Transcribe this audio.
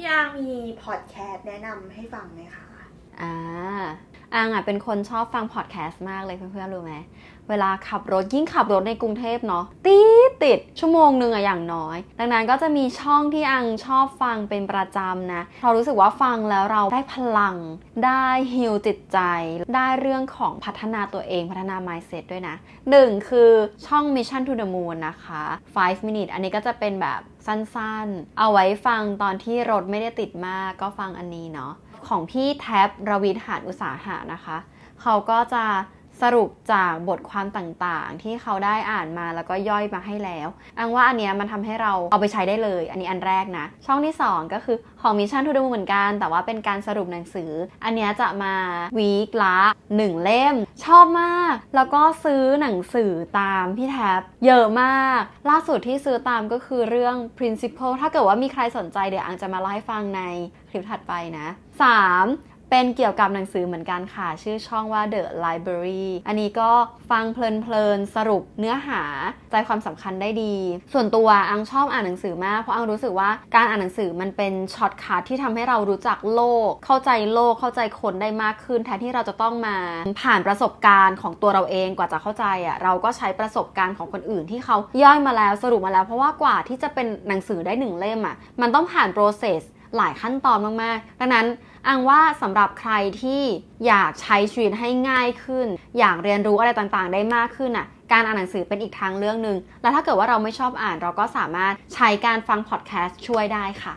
พี่อางมีพอดแคสต์แนะนำให้ฟังไหมคะอ่าอังอะเป็นคนชอบฟังพอดแคสต์มากเลยเพื่อนๆรู้ไหมเวลาขับรถยิ่งขับรถในกรุงเทพเนาะตีด ติดชั่วโมงหนึ่งอะอย่างน้อย ดังนั้นก็จะมีช่องที่อังชอบฟังเป็นประจำนะเรารู้สึกว่าฟังแล้วเราได้พลัง ได้ฮิลจิตใจ ได้เรื่องของพัฒนาตัวเองพัฒนา mindset ด้วยนะหนึ่งคือช่อง Mission to the Moon นะคะ 5 minutes อันนี้ก็จะเป็นแบบสั้นๆ เอาไว้ฟังตอนที่รถไม่ได้ติดมากก็ฟังอันนี้เนาะของพี่แท็บรวิทย์หานอุตสาหะนะคะ เขาก็จะ สรุปจากบทความต่างๆ ที่เขาได้อ่านมาแล้วก็ย่อยมาให้แล้วอังว่าอันเนี้ยมันทำให้เราเอาไปใช้ได้เลย อันนี้อันแรกนะ ช่องที่ 2 ก็คือของมิชชั่นทูดูเหมือนกัน แต่ว่าเป็นการสรุปหนังสือ อันเนี้ยจะมาวีคละ 1 เล่ม ชอบมาก แล้วก็ซื้อหนังสือตามพี่แท็บเยอะมาก ล่าสุดที่ซื้อตามก็คือเรื่อง principle ถ้าเกิดว่ามีใครสนใจเดี๋ยวอังจะมาเล่าให้ฟังในคลิปถัดไปนะ 3. เป็นเกี่ยวกับหนังสือเหมือนกันค่ะ ชื่อช่องว่า The Library อันนี้ก็ฟังเพลินๆ สรุปเนื้อหาใจความสำคัญได้ดี ส่วนตัวอังชอบอ่านหนังสือมาก เพราะอังรู้สึกว่าการอ่านหนังสือมันเป็นช็อตคัทที่ทำให้เรารู้จักโลก เข้าใจโลกเข้าใจคนได้มากขึ้น แทนที่เราจะต้องมาผ่านประสบการณ์ของตัวเราเองกว่าจะเข้าใจอะเราก็ใช้ประสบการณ์ของคนอื่นที่เขาย่อยมาแล้วสรุปมาแล้ว เพราะว่ากว่าที่จะเป็นหนังสือได้หนึ่งเล่มอะมันต้องผ่านโปรเซส หลายขั้นตอนมากๆ ดังนั้นอังว่าสำหรับใครที่อยากใช้ชีวิตให้ง่ายขึ้น อยากเรียนรู้อะไรต่างๆ ได้มากขึ้นอะการอ่านหนังสือเป็นอีกทางเรื่องหนึ่งและถ้าเกิดว่าเราไม่ชอบอ่านเราก็สามารถใช้การฟังพอดแคสต์ช่วยได้ค่ะ